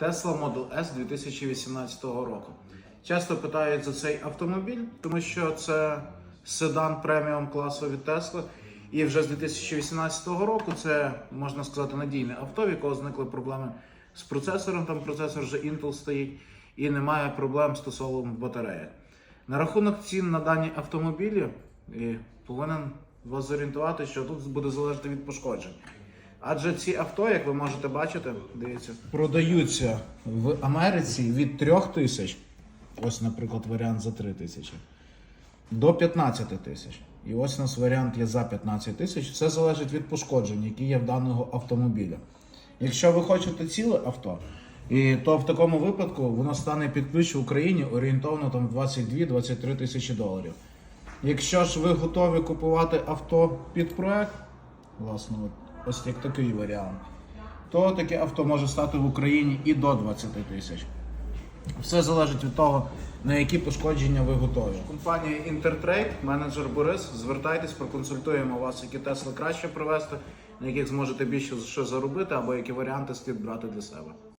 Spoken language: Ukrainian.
Tesla Model S 2018 року. Часто питають за цей автомобіль, тому що це седан преміум класу від Tesla. І вже з 2018 року це можна сказати надійне авто, в якого зникли проблеми з процесором. Там процесор вже Intel стоїть, і немає проблем стосовно батареї. На рахунок цін на дані автомобілі і повинен вас зорієнтувати, що тут буде залежати від пошкоджень. Адже ці авто, як ви можете бачити, дивіться, продаються в Америці від 3 тисяч, ось, наприклад, варіант за 3 тисячі, до 15 тисяч. І ось у нас варіант є за 15 тисяч. Все залежить від пошкоджень, які є в даного автомобіля. Якщо ви хочете ціле авто, і то в такому випадку воно стане під ключ в Україні орієнтовно там 22-23 тисячі доларів. Якщо ж ви готові купувати авто під проект, власне, ось як такий варіант, то таке авто може стати в Україні і до 20 тисяч. Все залежить від того, на які пошкодження ви готові. Компанія Intertrade, менеджер Борис. Звертайтесь, проконсультуємо вас, які Тесли краще привезти, на яких зможете більше що заробити, або які варіанти слід брати для себе.